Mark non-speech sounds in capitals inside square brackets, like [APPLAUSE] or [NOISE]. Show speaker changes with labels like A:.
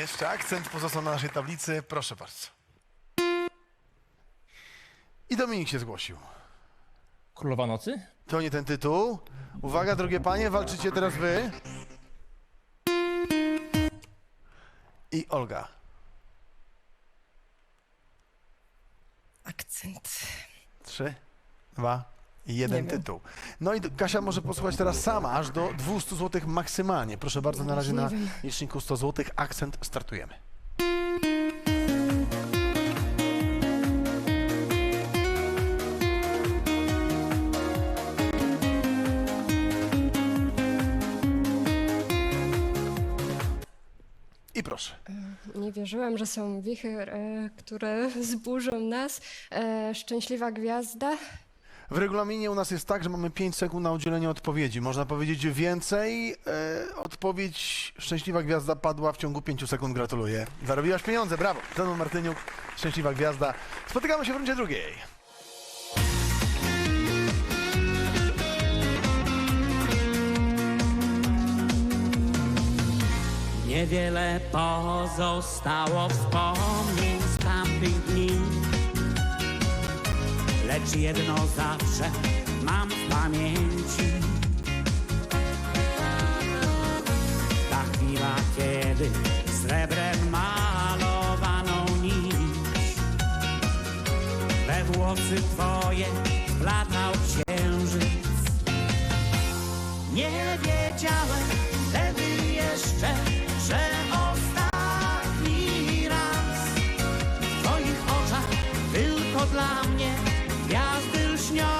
A: Jeszcze akcent pozostał na naszej tablicy. Proszę bardzo. I Dominik się zgłosił.
B: Królowa Nocy?
A: To nie ten tytuł. Uwaga, drogie panie, walczycie teraz wy. I Olga.
C: Akcent.
A: Trzy, dwa i jeden Nie wiem. tytuł. No i Kasia może posłuchać teraz sama, aż do 200 zł maksymalnie. Proszę bardzo, na razie na liczniku 100 zł. Akcent, startujemy. I proszę.
C: Nie wierzyłem, że są wichry, e, które [LAUGHS] zburzą nas. E, szczęśliwa gwiazda.
A: W regulaminie u nas jest tak, że mamy 5 sekund na udzielenie odpowiedzi. Można powiedzieć więcej. E, odpowiedź Szczęśliwa Gwiazda padła w ciągu 5 sekund. Gratuluję. Zarobiłaś pieniądze, brawo. Zenon Martyniuk, Szczęśliwa Gwiazda. Spotykamy się w rundzie drugiej.
D: Niewiele pozostało wspomnień lecz jedno zawsze mam w pamięci. Ta chwila, kiedy srebrem malowaną nić we włosy twoje wplatał księżyc. Nie wiedziałem wtedy jeszcze, że ostatni raz w twoich oczach tylko dla mnie Gwiazdy lśnią.